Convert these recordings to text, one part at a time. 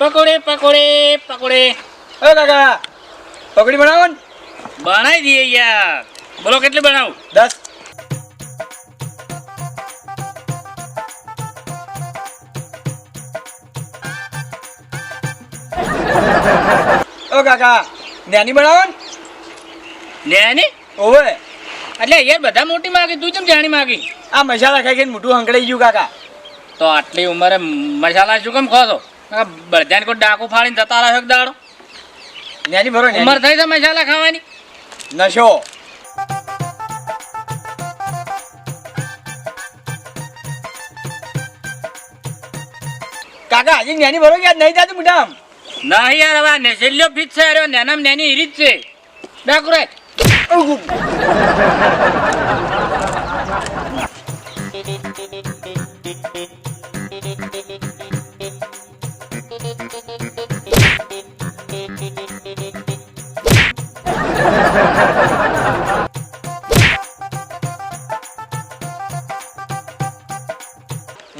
પકોડે પકોડે પકોડે. એ કાકા પકડી બનાવો ને. બનાવી દઈએ યાર. બોલો કેટલી બનાવું? દસ. ઓ કાકા નાની બનાવો ને. નેની? ઓવે. એટલે યાર બધા મોટી માગી તું કેમ જાણી માગી? આ મસાલા ખાઈ ખાઈને મોટું હંકળાઈ ગયું કાકા. તો આટલી ઉંમરે મસાલા શું કેમ ખો છો? બધાને કોઈ ડાકુ ફાડીને જતા રહ્યો દાડો. નાની ભરો ઉંમર થઈ છે મસાલા ખાવાની. નશો. કાકા હજી નેની ભરો યાદ નહીં જાતું મુઠામ ના યાર હવે નેસેલ્યો ફીટ છે અરે નેનામ નેની હીરી જ છે. ડાકુ રે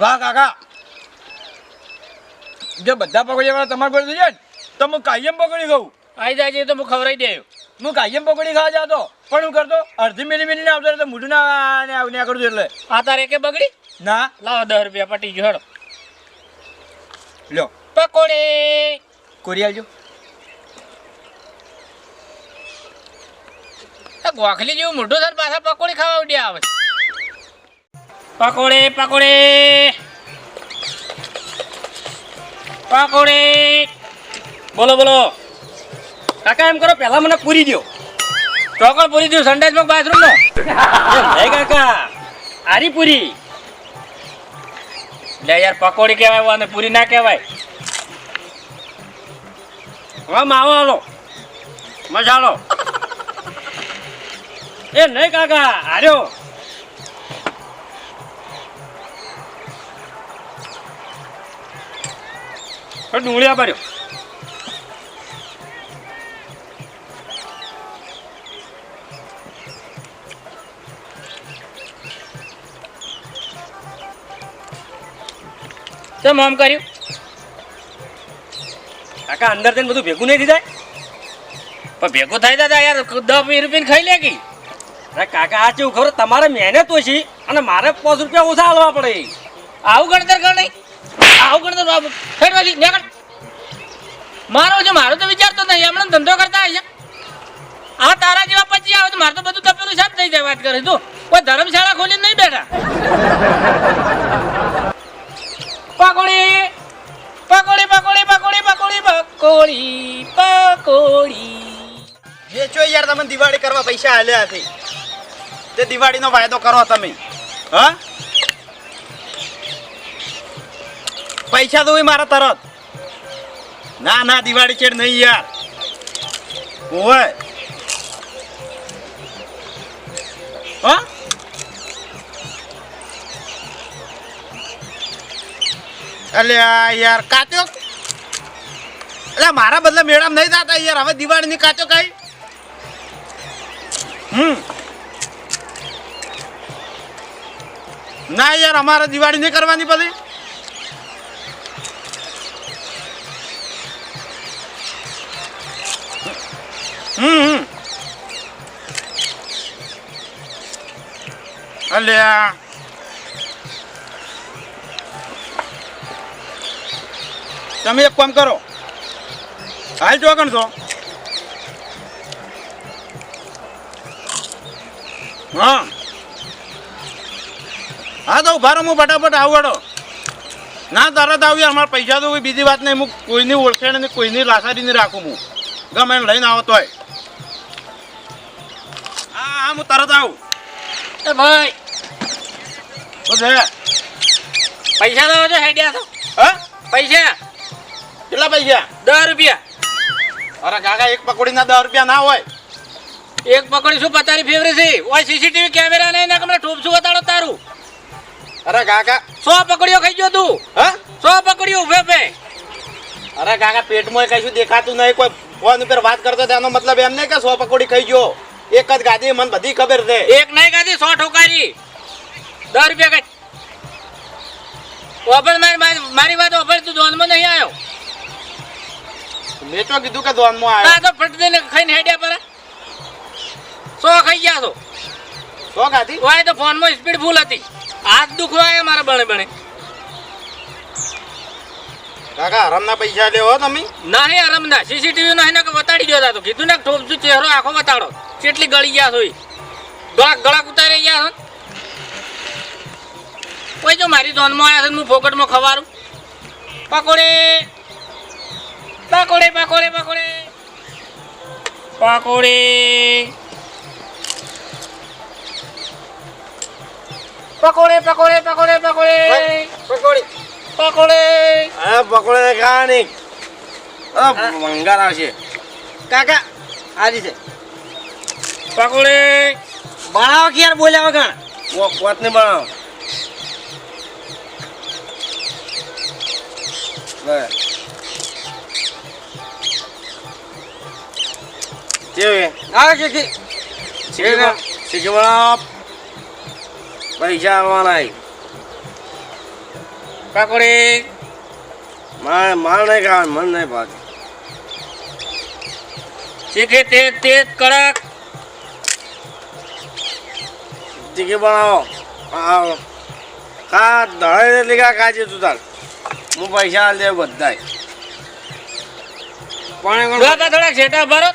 વાહ કાકા. જો બધા પકોડી વાળા તમારે પર ને તો હું કાયમ પકોડી ખાઉં. આવી જાય તો હું ખવડાવી દે. હું કાયમ પકોડી ખાવા જતો પણ હું કરતો અડધી મિલી મિલી ને આવતો તો મૂઢું ના ને આવું ને કરું એટલે. આ તારે કે બગડી? ના. લાવો દસ રૂપિયા પટી ગયો હેડો. લ્યો. પકોડી. કોરી આવજો ગોખલી જેવું મોઢું સર પાછા પકોડી ખાવા ઉડ્યા આવે. પકોડે પકોડે. પકોડે. બોલો બોલો. કાકા, એમ કરો, પહેલા મને પૂરી દો ચોકડ પૂરી દઉં સંડાસમાં બાથરૂમ નો. હે કાકા. આરી પૂરી. લે યાર, પકોડી કહેવાય અને પૂરી ના કહેવાય. હવે માવો, હાલો. મસાલો એ નહીં કાકા, હાર્યો. ડુંગળીયા ભર્યો તો આમ કર્યું? કાકા, અંદર થઈને બધું ભેગું નહીં દીધા પણ ભેગું થઈ દાદા યાર, દસ, વીસ રૂપિયા ખાઈ લે કે. અરે કાકા, આ ચેવું ખબર? તમારે મહેનત ઓછી અને મારે પાંચ રૂપિયા ઓછા હાલવા પડે. આવું ગણતર કર નહીં. આવું ગણતર બાબુ હેડ વાલી નીકળ. મારો જો મારો તો વિચારતો નહીં. હમણાં ધંધો કરતા હશે આ તારા જેવા પછી આવે તો મારે તો બધું તપેલું સાફ થઈ જાય વાત કરે. તું કોઈ ધર્મશાળા ખોલીને નહીં બેઠા? પકોડી પકોડી પકોડી પકોડી પકોડી પકોડી પકોડી. વેચો યાર તમે દિવાળી કરવા પૈસા આલ્યા છે. તે દિવાળીનો વાયદો કરો તમે. હા? પૈસા તો મારા તરત. ના ના, દિવાળી ચેડ નહીં યાર. ઓય. હા? અલ્યા યાર, કાચો? એટલે મારા બદલે મેળામ નહીં થતા યાર, હવે દિવાળીની કાચો કઈ હમ. ના યાર, અમારે દિવાળી નહીં કરવાની પછી હમ અલ્યા. તમે એક કામ કરો. હાલ ચોકણ છો હા. હા, તો ઉભારો હું ફટાફટ આવડો ના તરત આવ્યો યાર મારા પૈસા તો બીજી વાત નહીં. હું કોઈની ઓળખેણ નહીં કોઈની લાસારી નહીં રાખું હું. ગમે લઈને આવતો તોય હા હું તરત આવું. એ ભાઈ. શું છે? પૈસા તો જો હેડ્યા તો હા? પૈસા. કેટલા પૈસા? દસ રૂપિયા. અરે કાકા એક પકોડીના દસ રૂપિયા ના હોય. એક પકડી શું પતારી ફેવરે છે? ઓય સીસીટીવી કેમેરા નહીં ના કમરે ઠોપ શું બતાડો તારું. અરે કાકા. સો પકડીઓ ખાઈ ગયો તું. હા? સો પકડીઓ ઉભે પે અરે કાકા પેટમાં કશું દેખાતું નહીં. કોઈ ફોન ઉપર વાત કરતો તેનો મતલબ એમ નહીં કે સો પકોડી ખાઈ ગયો. એક જ ગાદી મને બધી ખબર છે. એક નહીં ગાદી સો ઠોકારી દસ રૂપિયા કઈ ઓફર મારી મારી- વાત ઓફર તું ધોનમાં નહીં આવ્યો? મેં તો કીધું કે ધોનમાં આવ્યો. તો ફટ દઈને ખાઈને હેડ્યા પર. સો ખાઈ ગયા તો સો ખાધી વાય તો ફોનમાં સ્પીડ ફૂલ હતી. હાથ દુખવા આવ્યા મારા બણે બણે. કાકા આરામના પૈસા લેવો તમે. નહીં આરામના સીસીટીવી નહીં ને વતાડી દો તા કીધું ને ઠોપશું ચહેરો આખો બતાડો કેટલી ગળી ગયા હોય? ગળા ગળાક ગળાક ઉતારી ગયા છો કોઈ જો મારી ધોનમાં આવ્યા છે હું ફોકટમાં ખવારું. પકોડે. પકોડે પકોડે પકોડે. પકોડે. પકોડે પકોડે પકોડે પકોડે. પકોડી. પકોડે. હા પકોડે ખાવાની. મંગાર આવશે. કાકા આજી છે. પકોડે. બનાવો કે યાર બોલ્યા વગર? વાત નહીં બનાવો પૈસા આવવાના પકોડે. મારે માર નહીં ખાવાનું મન નહીં ભાત શીખે તે કડક. શીખી બનાવો. આવો. ખા ધડે એટલે કા કાચે તું તાર. હું પૈસા આલ દે બધાય. પાણી થોડા થોડાક છેટા ભરો.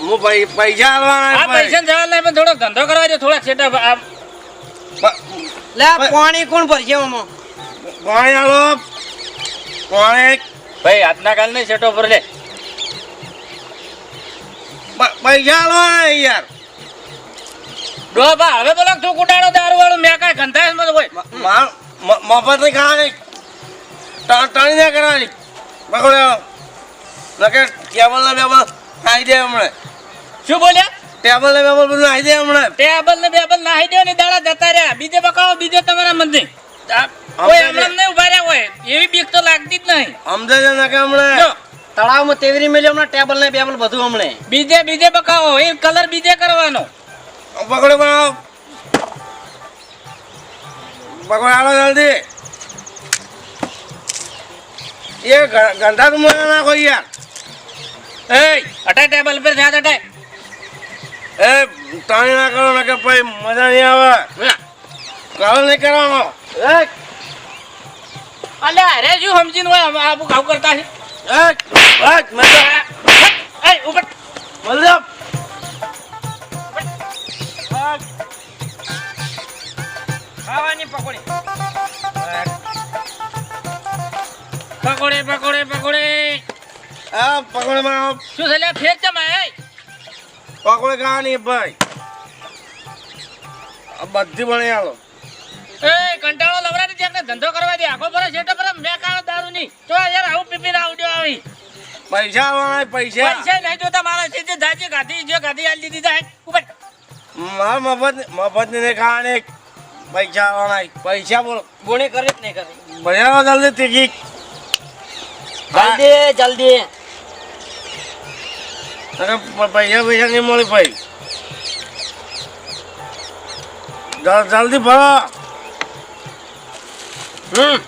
હું પૈસા આ આલવાના પૈસા જવા નહીં પણ થોડોક ધંધો કરવા દે થોડાક આ- લે પાણી કોણ ભરશે આમાં? પાણી આલો. પાણી ભાઈ આજના કાલ નહીં સેટો ભર લે. પૈસા આલવાના યાર. ડોબા હવે બોલો તું કુટાડો દારૂ વાળું મેં કાંઈ ગંધાય મત હોય મફત નહીં ખાવાની. ટણી ના કરવાની પકડો નકે ટેબલ ને બેબલ નાહી દે હમણાં. શું બોલ્યા? ટેબલ ને બેબલ બધું નાહી દે હમણાં. ટેબલ ને બેબલ નાહી દે ને દાડા જતા રહ્યા. બીજે બકાવો બીજે તમારા મંદિર. કોઈ હમણાં નહીં ઊભા રહ્યા હોય. એવી બીક તો લાગતી જ નહીં. સમજે છે નકે હમણાં. તળાવમાં તેવરી મેલ્યો હમણાં ટેબલ ને બેબલ બધું હમણે. બીજે બીજે બકાવો. એ કલર બીજે કરવાનો. પકડો પકડો. આલો જલ્દી. એ ગંધા તું મને નાખો યાર. એ અટે ટેબલ પર જા અટે. એ તાણી ના કરો ને કે ભાઈ મજા નહીં આવે. કાલ નહીં કરવાનો. અલે અરે શું સમજીને હોય? આવું કાવ કરતા છે એ બસ મજા. એ ખાવાની પકોડી પકોડે પકોડે પકોડે આ પકોડે માં શું છે લે ફેર એ પકોડે ખાવાની ભાઈ આ બધી બની આલો એ કંટાળો લવરાતી છે એમને ધંધો કરવા દે. આખો પર છેટો પર મેં કાળો દારૂ નહીં. તો યાર આવું પીપીને આવડ્યો આવી. પૈસા પૈસા. પૈસા નહીં જોતા મારા છે જે જાજે ગાધી જે ગાધી આલી દીધી જાય ઉપર. મારા મફત મફત નહીં ખાવાની પૈસા આવવાના પૈસા બોણી કરી જ નહીં કરે? ભણ્યા જલ્દી ટિકિટ જલ્દી જલ્દી. અરે પૈસા પૈસા નહીં મળી ભાઈ. જલ- જલ્દી ભરો. હમ.